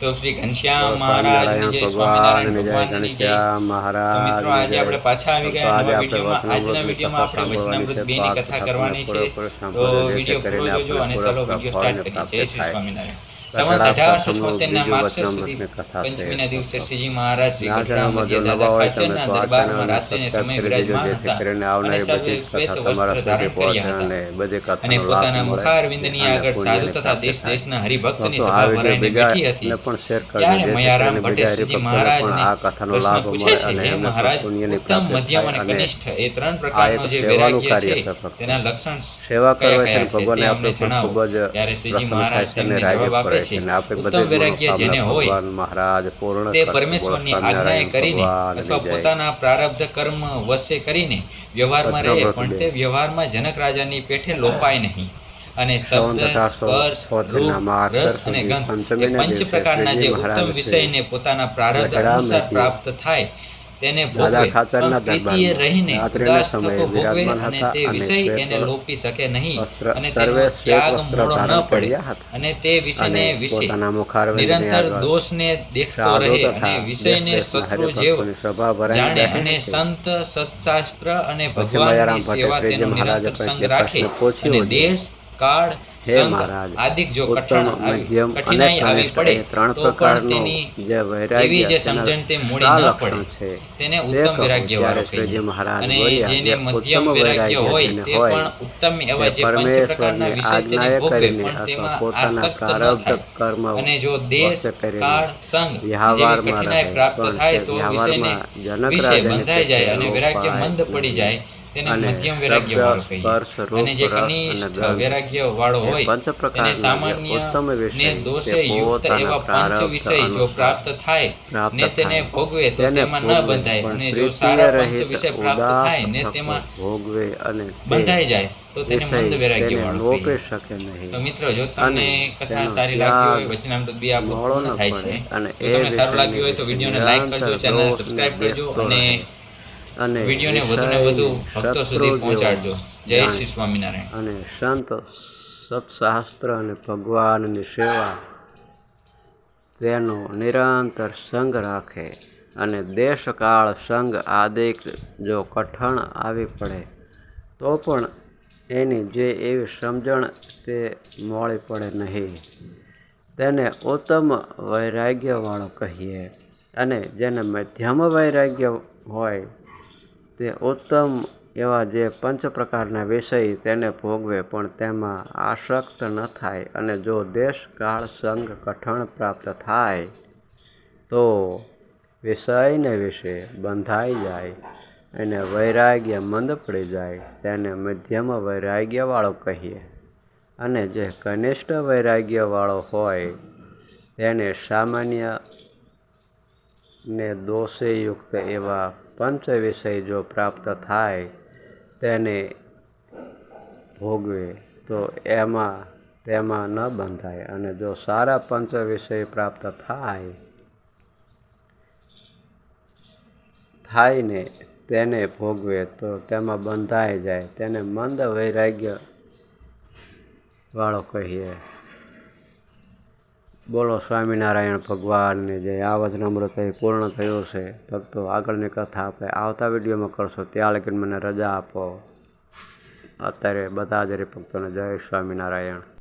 તો શ્રી ઘનશ્યામ મહારાજની જય સ્વામિનારાયણ ભગવાનની જય. તો મિત્રો આજે આપણે પાછા આવી ગયા નવા વિડીયોમાં. આજના વિડીયોમાં આપણે વચનામૃત બે ની કથા કરવાની છે. તો વીડિયો પૂરો જોજો અને ચાલો વીડિયો સ્ટાર્ટ કરીએ. જય શ્રી સ્વામિનારાયણ. સંવત અઢારસો છોતેર ના માગસર સુધી પંચમીના દિવસે શ્રીજી મહારાજ શ્રી ગઢડા દાદા ખાચરના દરબારમાં રાત્રિને સમય વિરાજમાન હતા. અને સર્વે શ્વેત વસ્ત્ર ધારણ કર્યા હતા. અને પોતાના મુખારવિંદની આગળ સાધુ તથા દેશ દેશના હરિભક્તની સભા ભરાઈને બેઠી હતી. ત્યારે મયારામ ભટ્ટે શ્રીજી મહારાજને પ્રશ્ન પૂછે છે હે મહારાજ ઉત્તમ મધ્યમ અને કનિષ્ઠ એ ત્રણ પ્રકારનો જે વૈરાગ્ય છે તેના લક્ષણ સેવા કયા કયા છે તે અમને ભગવાનને આપણે પણ જણાવો ખૂબ જ ત્યારે શ્રીજી મહારાજ તેમને જવાબ આપે પડે છે. ઉત્તમ વૈરાગ્ય જેને હોય તે પરમેશ્વરની આજ્ઞાએ કરીને અથવા પોતાના પ્રારબ્ધ કર્મ વશે કરીને વ્યવહારમાં રહે પણ તે વ્યવહારમાં જનક રાજાની પેઠે લોપાય નહીં. અને શબ્દ સ્પર્શ રૂપ રસ અને ગંધ એ પંચ પ્રકારના જે ઉત્તમ વિષયને પોતાના પ્રારબ્ધ અનુસાર પ્રાપ્ત થાય તેને ભોગવે. પ્રીતિએ રહીને ઉદાસ થકો ભોગવે અને તે વિષય એને લોપી શકે નહીં અને તેનો ત્યાગ મોડો ન પડે. અને તે વિષયને વિશે નિરંતર દોષને દેખતો રહે અને વિષયને શત્રુ જેવ જાણે અને સંત સત્શાસ્ત્ર અને ભગવાનની સેવા તેનો નિરંતર સંગ રાખે અને દેશ કાળ હે મહારાજ, આદિક જો કઠણ આવી મધ્યમ કઠિનાઈ આવી પડે ત્રણ તેની જે વૈરાગ્ય એવી જે સમજણ તે મૂડી ન પડે. છે. તેને ઉત્તમ વૈરાગ્ય વાળો કહીએ. અને જેને મધ્યમ વૈરાગ્ય હોય તે પણ ઉત્તમ એવા જે પંચ પ્રકારના વિષય તેને ભોગવે પણ તેમાં આસક્ત ન થાય. કર્મ અને જો દેશ કાળ સંગ જેવી કઠિનાઈ પ્રાપ્ત થાય તો વિષયને વિષય બંધાઈ જાય અને વૈરાગ્ય મંદ પડી જાય. તેને મધ્યમ વૈરાગ્ય વાળો કહીએ. અને જે કનિષ્ઠ વૈરાગ્ય વાળો હોય તેને સામાન્ય ને દોષે યુક્ત એવા પંચ વિષય જો પ્રાપ્ત થાય ને તેને ભોગવે તો તેમાં ન બંધાય. અને જો સારા પંચ વિષય પ્રાપ્ત થાય ને તેમાં ભોગવે અને બંધાઈ જાય તો તેને મંદ વૈરાગ્ય વાળો કહીએ. તો મિત્રો જો તમને કથા સારી લાગી હોય વચનામૃત બી આપણું પૂર્ણ થાય છે. અને જો તમને સારું લાગ્યું હોય તો વિડીયોને લાઈક કરજો ચેનલને સબસ્ક્રાઇબ કરજો અને. અને વિડીયોને વધુને વધુ ભક્તો સુધી પહોંચાડજો. જય શ્રી સ્વામિનારાયણ. અને સંત સત્શાસ્ત્ર અને ભગવાનની સેવા તેનો નિરંતર સંગ રાખે અને દેશકાળ સંગ આદિક જો કઠણ આવી પડે તો પણ એની જે એવી સમજણ તે મળી પડે નહીં. તેને ઉત્તમ વૈરાગ્યવાળો કહીએ અને જેને મધ્યમ વૈરાગ્ય હોય તે ઉત્તમ એવા જે પંચ પ્રકારના વિષય તેને ભોગવે, પણ તેમાં આસક્ત ન થાય અને જો દેશ કાળ સંઘ કઠણ પ્રાપ્ત થાય, તો વિષયને વિશે બંધાઈ જાય અને વૈરાગ્ય મંદ પડી જાય તેને મધ્યમ વૈરાગ્યવાળો કહીએ. અને જે કનિષ્ઠ વૈરાગ્યવાળો હોય, તેને સામાન્ય ને દોષયુક્ત એવા પંચ વિષય જો પ્રાપ્ત થાય તેને ભોગવે, તો એમાં, તેમાં ન બંધાય. અને જો સારા પંચ વિષય પ્રાપ્ત થાય થાય ને તેને ભોગવે, તો તેમાં બંધાઈ જાય. તેને મંદ વૈરાગ્ય વાળો કહીએ. બોલો, સ્વામિનારાયણ ભગવાનની જે આ વચનામૃત એ પૂર્ણ થયું છે. ભક્તો, આગળની કથા આપણે આવતા વિડીયોમાં કરશો. ત્યાં લગીને મને રજા આપો. અત્યારે બધા જ હરિભક્તોને જય સ્વામિનારાયણ.